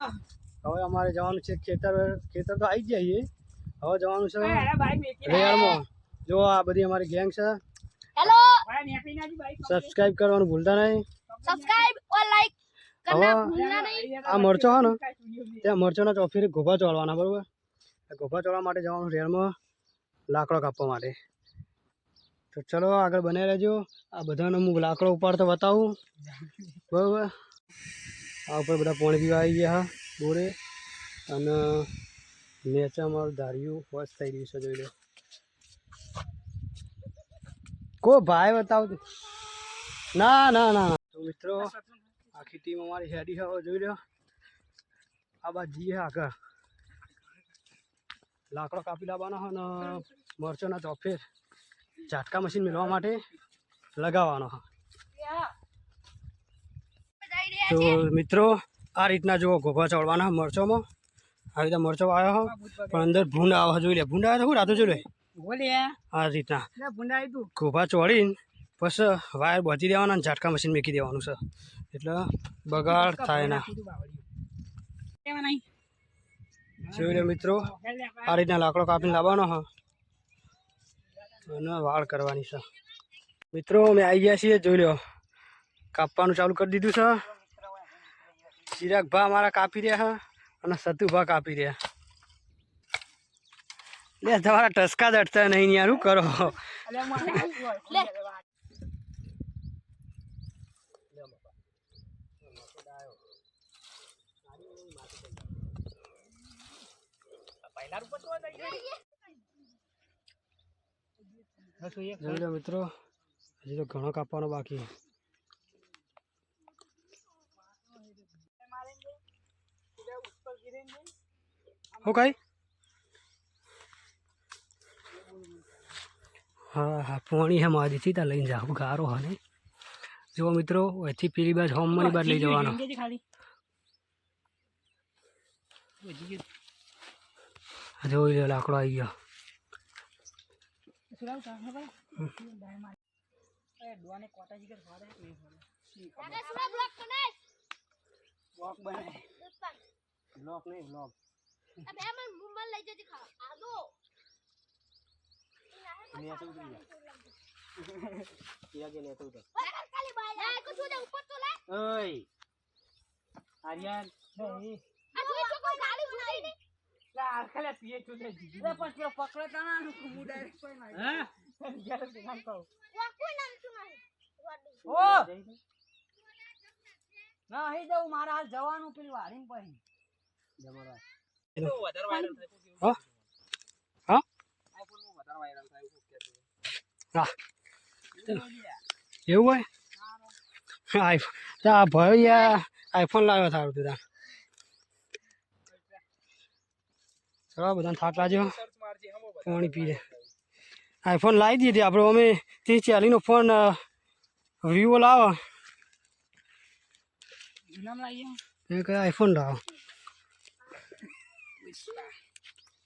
હવે અમારે જવાનું છે ખેતર ખેતર તો આવી જાય જઈએ હવે જવાનું છે રેયાળમાં જો આ બધી અમારી ગેંગ છે. હેલો! સબસ્ક્રાઇબ કરવાનું ભૂલતા નહીં. સબસ્ક્રાઇબ ઓર લાઈક કરना હવે ભૂલના નહીં. આ મરચો છે ને? ત્યાં મરચોના ચોફીરે ગોભા ચોળવાના બરોબર? ગોભા ચોળવા માટે જવાનું રેડમાં લાકડો કાપવા માટે. તો ચલો આગળ બને રહેજો આ બધાનો હું લાકડો ઉપાડતો બતાવું. બરોબર? આ ઉપર બધા પાણી પીવા આવી ગયા, હા, બોરે. અને નેચા મારું ધાર્યું વસ થઈ રહ્યું છે, જોઈ લો. કો ભાઈ બતાવ ના ના ના. તો મિત્રો, આખી ટીમ અમારી હેડી હવે જોઈ લો. આ બાજી જઈએ આગળ. લાકડો કાપી લાવવાનો અને મરચોના ચોફેર ઝાટકા મશીન મેળવવા માટે લગાવવાનો હોય. તો મિત્રો આ રીતના જુઓ ગોભા ચડવાના મરચોમાં. આવી રીતે મરચો આવ્યો હો. પણ અંદર ભૂંડ આવે જોઈ લે. ભૂંડ આવે તો શું? રાતો જોઈ લે. આ રીતના. ગોભા ચોળીને પછી વાયર બચી દેવાના અને ઝાટકા મશીન મેકી દેવાનું છે. એટલે બગાડ થાય ના. જોઈ લો મિત્રો આ રીતના લાકડો કાપીને લાવવાનો હા. અને વાળ કરવાની છે. મિત્રો અમે આવી ગયા છીએ જોઈ લો કાપવાનું ચાલુ કરી દીધું છે. ચિરાગ ભા અમારા કાપી રહ્યા હા અને સતુ ભા કાપી રહ્યા. લે, તમારા ટસકા દટતા નહીં યાર શું કરો? મિત્રો, હજી તો ઘણો કાપવાનો બાકી હું કઈ હા હા પોણી હે મારીથી ત્યાં લઈને જાઉં ગારો હા ને જુઓ મિત્રો અહીંથી પેલી હોમ હોમની બાર લઈ જવાનો. જોઈ લો લાકડો આવી ગયો. સુરા બ્લોક નહીં બ્લોક બનાય લઈ નહીં ખા આ બે તો ઉતરી ગયા જતી ખાવા આદો ઉતર ખાલી બાય લે કો છું ઉપર તો લે ઓય આર્યન આ જોઈ તો કોઈ ગાડી ઉડાઈ નહીં વા કોઈ નામ શું નહીં ના અહીં જવું મારા હાલ જવાનું પેલી વાડીને પછી હા હા હા એવું હોય આઈફોન આ ભાઈ યાર આઈફોન લાવ્યો સારું તું તાર ચલો બધાને થાક લાજો પાણી પી લે આઈફોન લાવી દીધી આપણે અમે ત્રીસ ચાલીનો ફોન વિવો લાવો. આઈફોન લાવો. কৃষ্ণা